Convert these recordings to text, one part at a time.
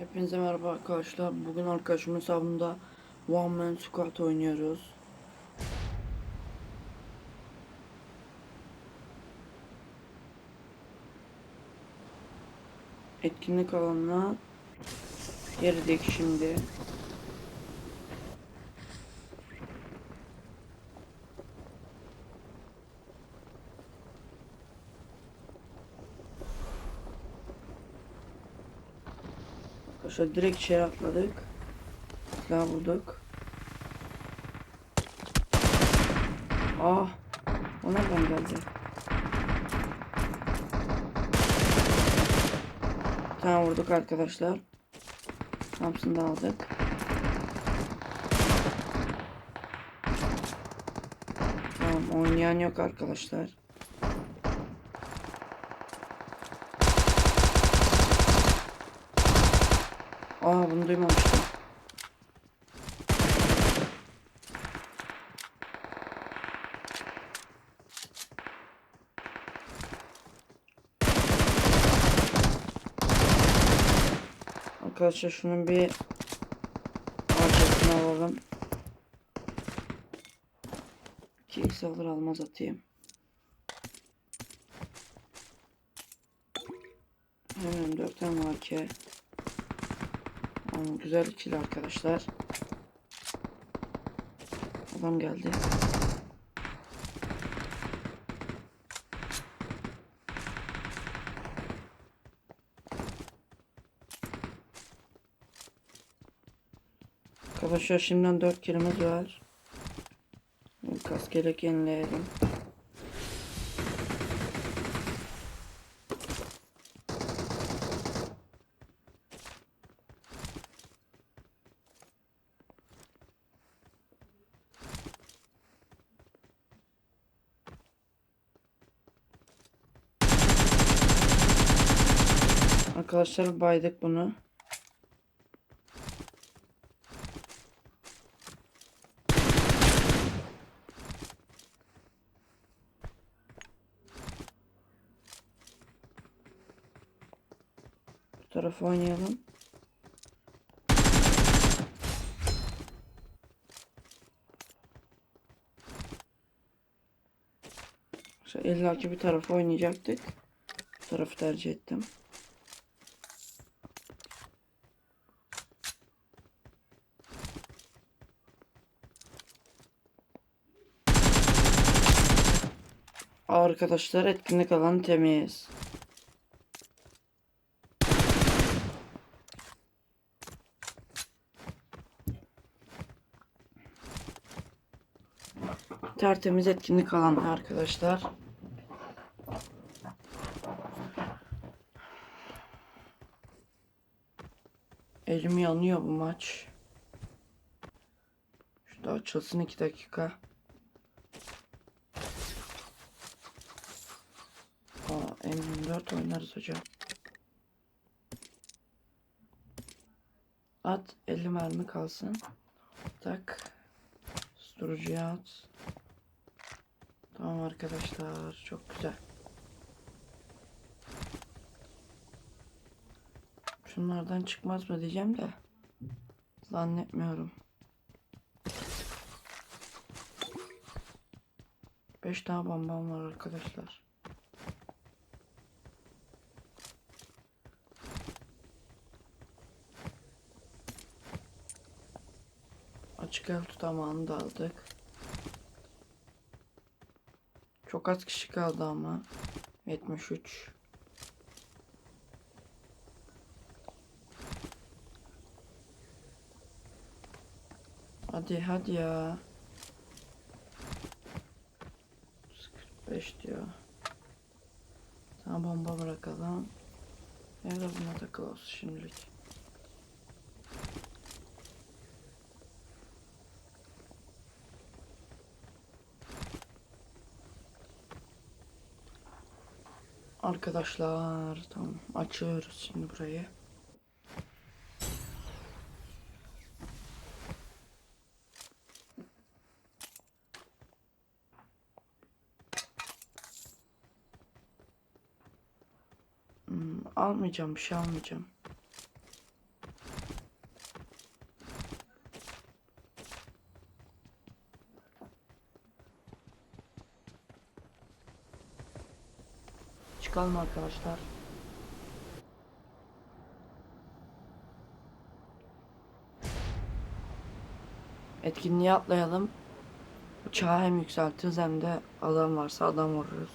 Hepinize merhaba arkadaşlar. Bugün arkadaşımın hesabında One Man Squad oynuyoruz. Etkinlik alanına girdik şimdi. Arkadaşlar direkt içeri atladık. Silah bulduk. Ah, o nereden geldi? Bir vurduk arkadaşlar. Thompson'ı da aldık. Tamam oynayan yok arkadaşlar. Aa bunu duymamıştım. Arkadaşlar şunun bir parçasını alalım. 2x alır almaz atayım. Hemen 4 tane AK. Tamam, güzel ikili arkadaşlar. Adam geldi. Arkadaşlar şimdiden 4 kilimiz var. Kas yenileyelim. Arkadaşlar baydık bunu. Bu tarafa oynayalım. İşte illaki bir tarafa oynayacaktık. Bu tarafı tercih ettim. Arkadaşlar etkinlik alanı temiz. Tertemiz etkinlik alanı arkadaşlar. Elim yanıyor bu maç. Şurada açılsın 2 dakika. Aa, M24 oynarız hocam. At 50 mermi kalsın. Tak. Susturucuya at. Tamam arkadaşlar çok güzel. Şunlardan çıkmaz mı diyeceğim de zannetmiyorum. 5 tane bombam var arkadaşlar. Açık el tutamağını da aldık. Çok az kişi kaldı ama. 73. Hadi hadi ya. 45 diyor. Sana bomba bırakalım. Evde buna takıl olsun şimdilik. Arkadaşlar tamam açıyoruz şimdi burayı. Hmm, almayacağım bir şey almayacağım. Çıkalım arkadaşlar. Etkinliğe atlayalım. Uçağı hem yükseltiriz hem de adam varsa adam vururuz.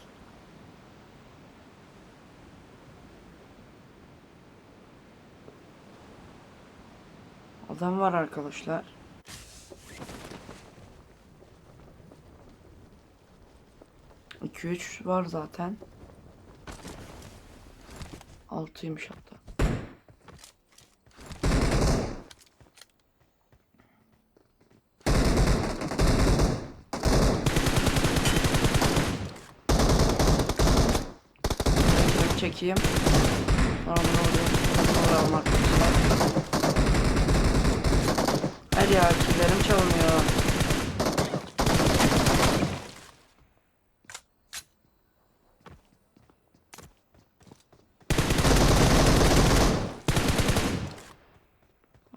Adam var arkadaşlar. İki üç var zaten. Altıymış hatta. Çekeyim. Sonra bunu oraya sonra almak Her ya killerim çalınıyor.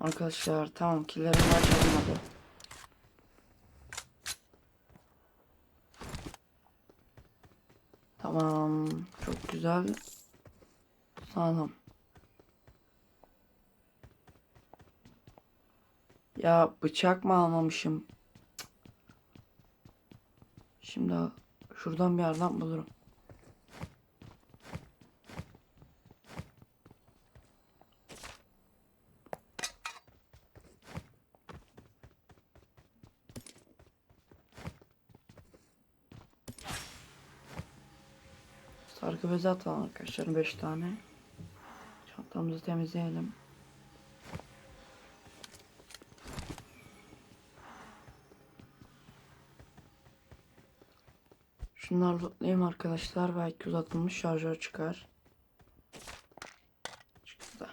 Arkadaşlar tamam killerim var. Tamam çok güzel. Sağlam. Ya bıçak mı almamışım? Şimdi şuradan bir yerden bulurum. Bezi atalım arkadaşlar 5 tane. Çantamızı temizleyelim. Şunları lootlayayım arkadaşlar. Belki uzatılmış şarjör çıkar. Çıktı da.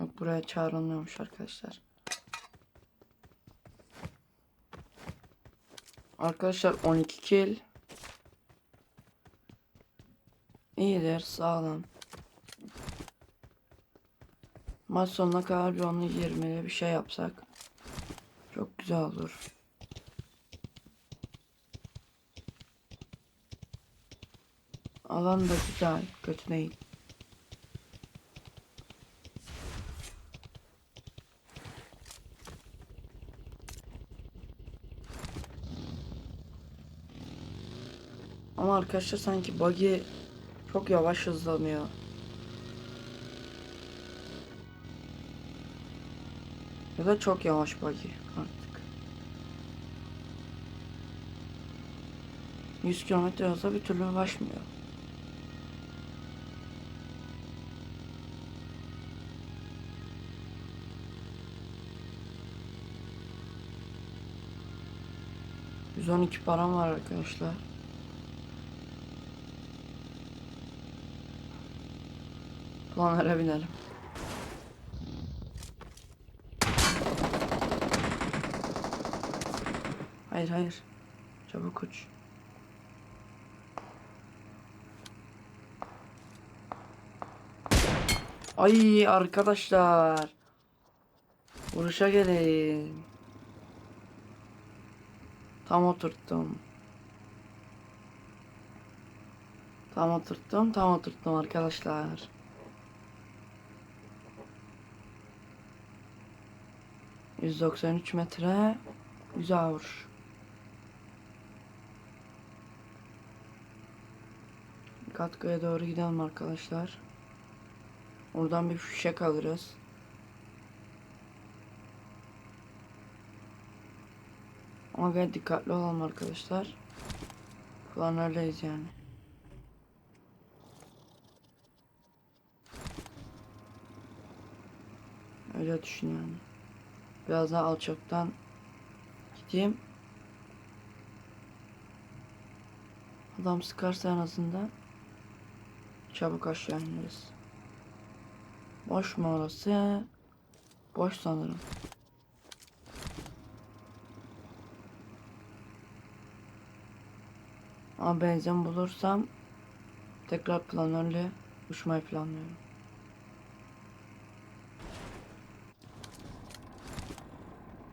Yok buraya çağrılmıyormuş arkadaşlar. Arkadaşlar 12 kill. İyidir sağlam. Maç sonuna kadar bir onu 20'li bir şey yapsak. Çok güzel olur. Alan da güzel. Kötü değil. Ama arkadaşlar sanki buggy çok yavaş hızlanıyor. Ya da çok yavaş buggy artık. 100 km hızla bir türlü ulaşmıyor. ...112 param var arkadaşlar. Planlara binelim. Hayır hayır. Çabuk uç. Ay arkadaşlar. Vuruşa gelin. Tam oturttum. Tam oturttum, tam oturttum arkadaşlar. ...193 metre... ...güzel vuruş. Katkaya doğru gidelim arkadaşlar. Oradan bir fişek alırız. Ama gayet dikkatli olalım arkadaşlar. Planlardayız yani. Öyle düşün yani. Biraz daha alçaktan gideyim. Adam sıkarsa en azından çabuk aşağı ineriz. Boş mu orası? Boş sanırım. Ama benzin bulursam Tekrar planörle uçmayı planlıyorum.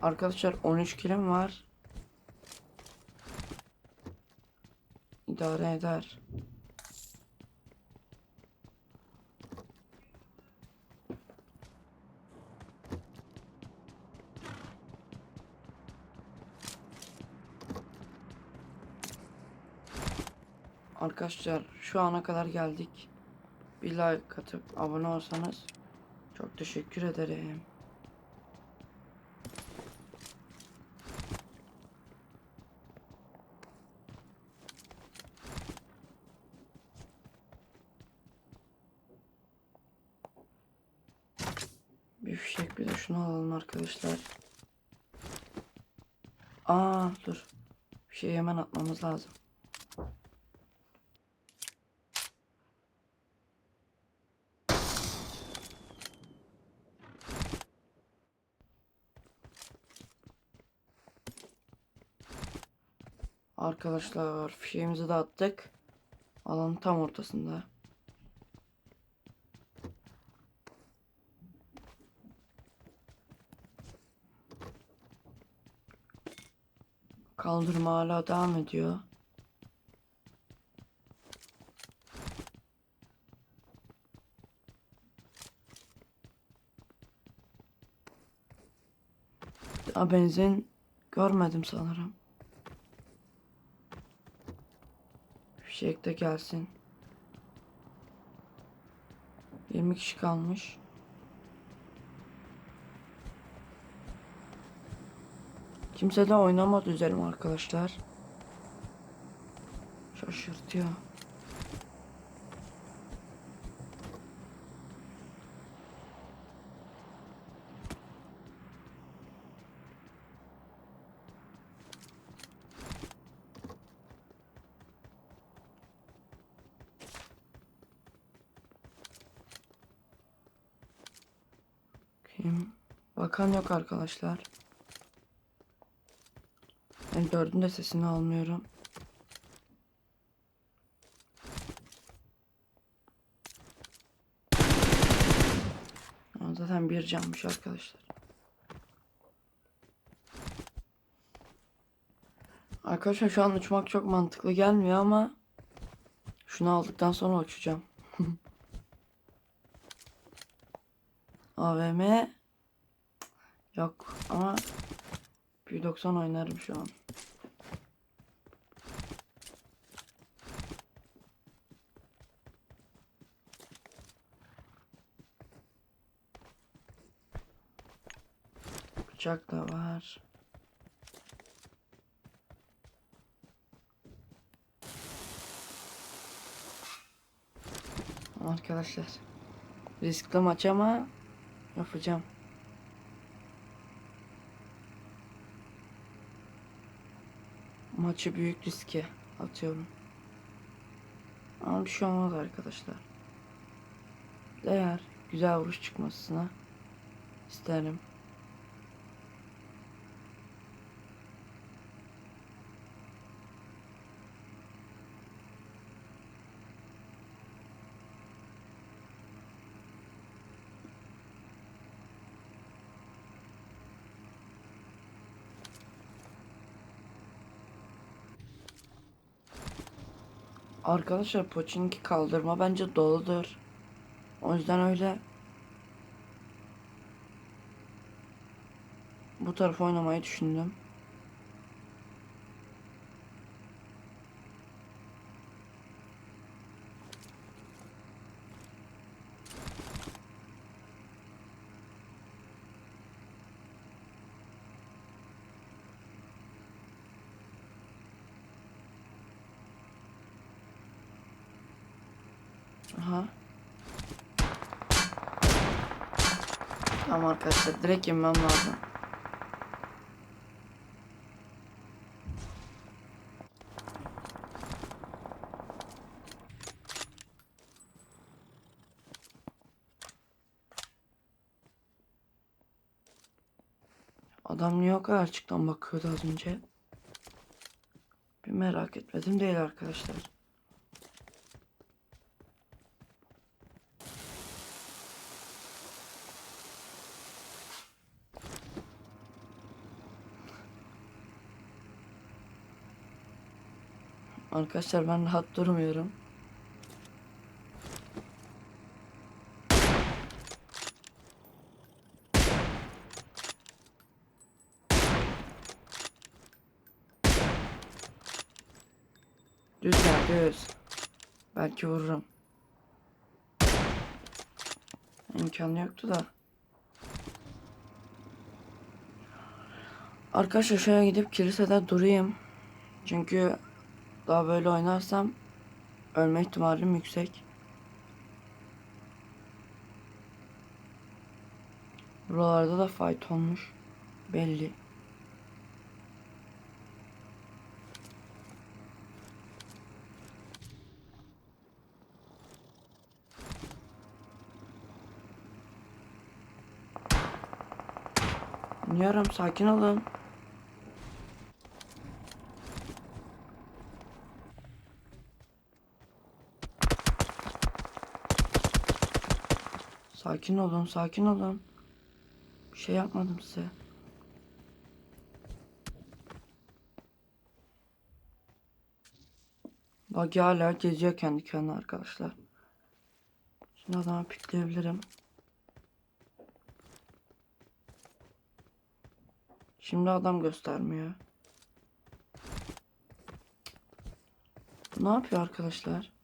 Arkadaşlar 13 kilim var. İdare eder. Arkadaşlar şu ana kadar geldik. Bir like atıp abone olsanız çok teşekkür ederim. Fişek bir de şunu alalım arkadaşlar. Aa dur. Bir şey hemen atmamız lazım. Arkadaşlar fişeğimizi de attık. Alanın tam ortasında. Kaldırma hala devam ediyor. Daha benzin görmedim sanırım. Fişek de gelsin. 20 kişi kalmış. Kimse de oynamadı üzerim arkadaşlar. Şaşırtıyor. Kim? Bakan yok arkadaşlar. Ben dördün de sesini almıyorum. Zaten bir canmış arkadaşlar. Arkadaşlar şu an uçmak çok mantıklı gelmiyor ama şunu aldıktan sonra uçacağım. AVM yok ama 190 oynarım şu an. Bıçak da var. Arkadaşlar riskli maç ama yapacağım. Maçı büyük riske atıyorum. Ama bir şey olmaz arkadaşlar. Değer güzel vuruş çıkmasına isterim. Arkadaşlar Pochinki kaldırma bence doludur. O yüzden öyle bu tarafa oynamayı düşündüm. Arkadaşlar direkt inmem lazım. Adam niye o kadar açıktan bakıyordu az önce? Bir merak etmedim değil arkadaşlar. Arkadaşlar ben rahat durmuyorum. Düz gel düz. Belki vururum. İmkanı yoktu da. Arkadaşlar şöyle gidip kilisede durayım. Çünkü daha böyle oynarsam ölme ihtimalim yüksek. Buralarda da fight olmuş. Belli. Dinliyorum sakin olun. Sakin olun, sakin olun. Bir şey yapmadım size. Bak hala geziyor kendi kendine arkadaşlar. Şimdi adamı pikleyebilirim. Şimdi adam göstermiyor. Ne yapıyor arkadaşlar?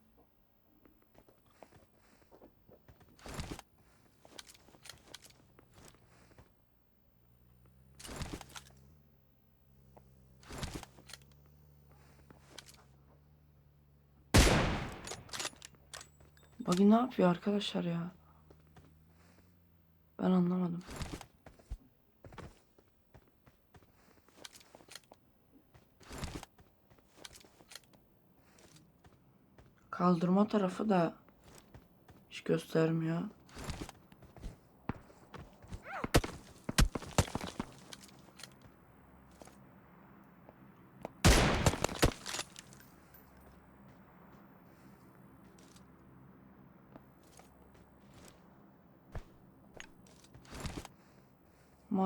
Bugün ne yapıyor arkadaşlar ya? Ben anlamadım. Kaldırma tarafı da hiç göstermiyor.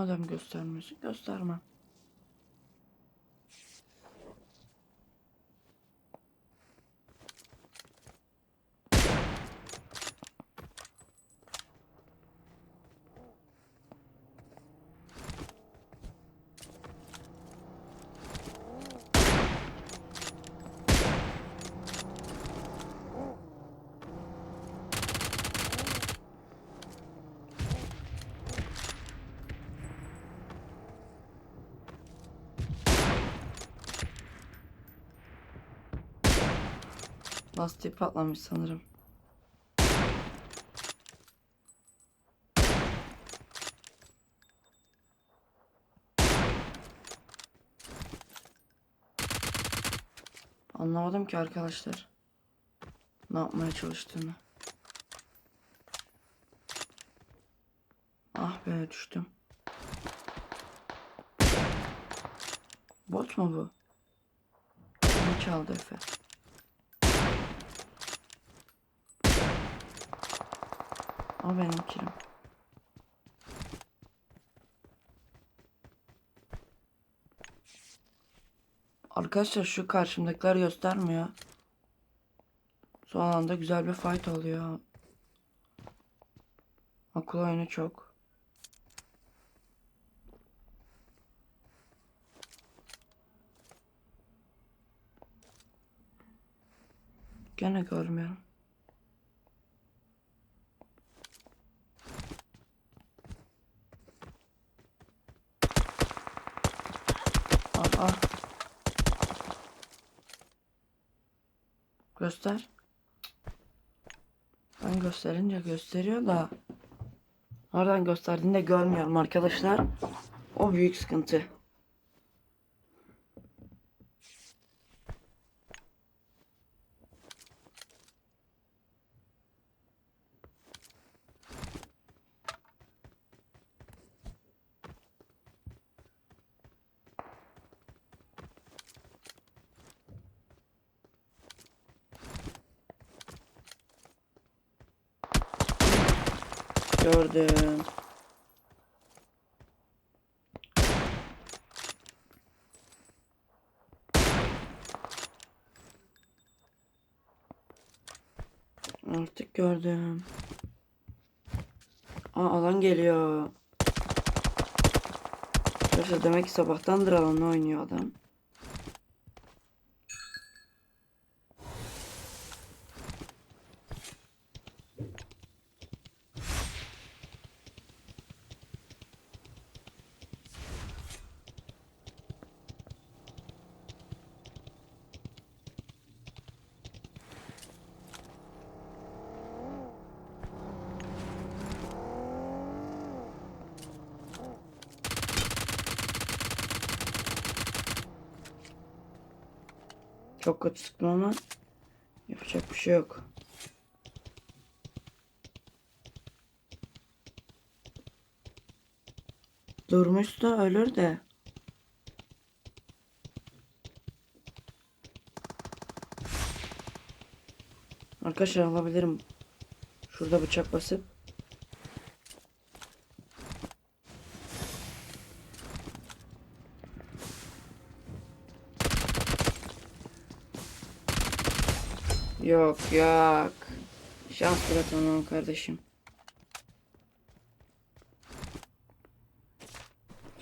Madem göstermiyorsun göstermem. Lastiği patlamış sanırım. Anlamadım ki arkadaşlar. Ne yapmaya çalıştığını. Ah be düştüm. Bot mu bu? Kimi çaldı Efe? O benim kilim. Arkadaşlar şu karşımdakiler göstermiyor. Son anda güzel bir fight oluyor. Akıl oyunu çok. Gene görmüyorum. Aa. Göster. Ben gösterince gösteriyor da nereden gösterdiğini de görmüyorum arkadaşlar. O büyük sıkıntı. öldüm. Artık gördüm. Aa alan geliyor. Demek ki sabahtandır alanla oynuyor adam. Şey yok. Durmuş da ölür de. Arkadaşlar alabilirim. Şurada bıçak basıp. Yok. Şans tanımam kardeşim.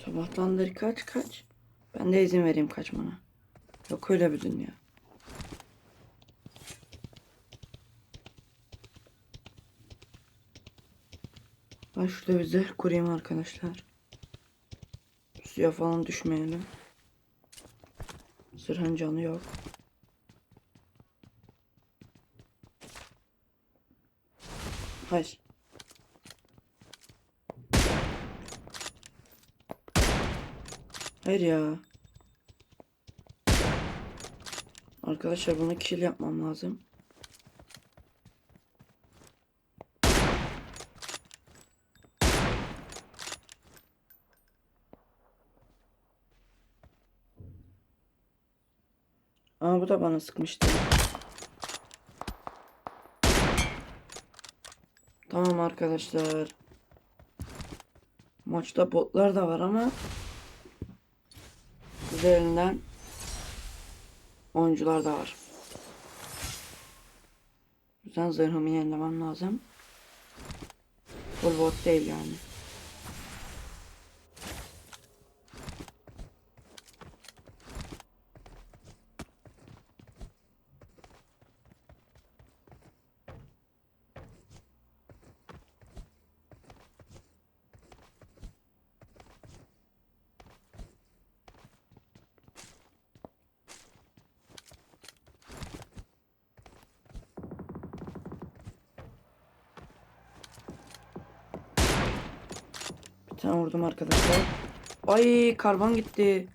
Sabahtandır kaç kaç. Ben de izin vereyim kaçmana. Yok öyle bir dünya. Ben şurada bir zırh kurayım arkadaşlar. Suya falan düşmeyelim. Zırhın canı yok. Hayır. Hayır ya. Arkadaşlar bunu kill yapmam lazım. Aa bu da bana sıkmıştı. Tamam arkadaşlar. Maçta botlar da var ama üzerinden oyuncular da var. O yüzden zırhımı yenilemem lazım. Full bot değil yani. Tane vurdum arkadaşlar. Ay karbon gitti.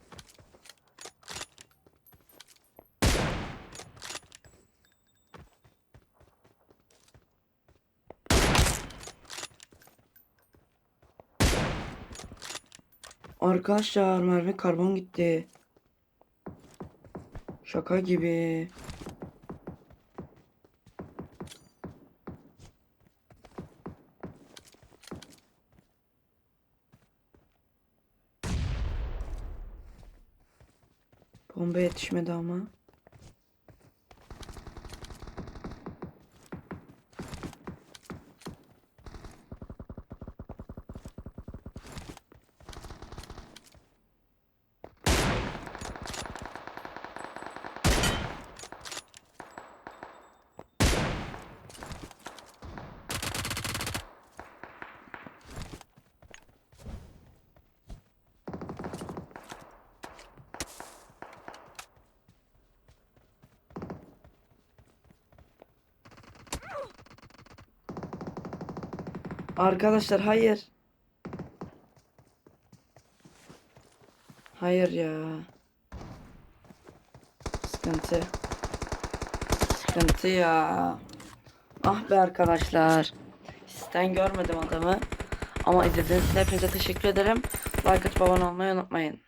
Arkadaşlar mermi karbon gitti. Şaka gibi. Bomba yetişmedi ama. Arkadaşlar hayır. Hayır ya. Sıkıntı. Sıkıntı ya. Ah be arkadaşlar. Sizden görmedim adamı. Ama izlediğiniz için hepinize teşekkür ederim. Like atıp abone olmayı unutmayın.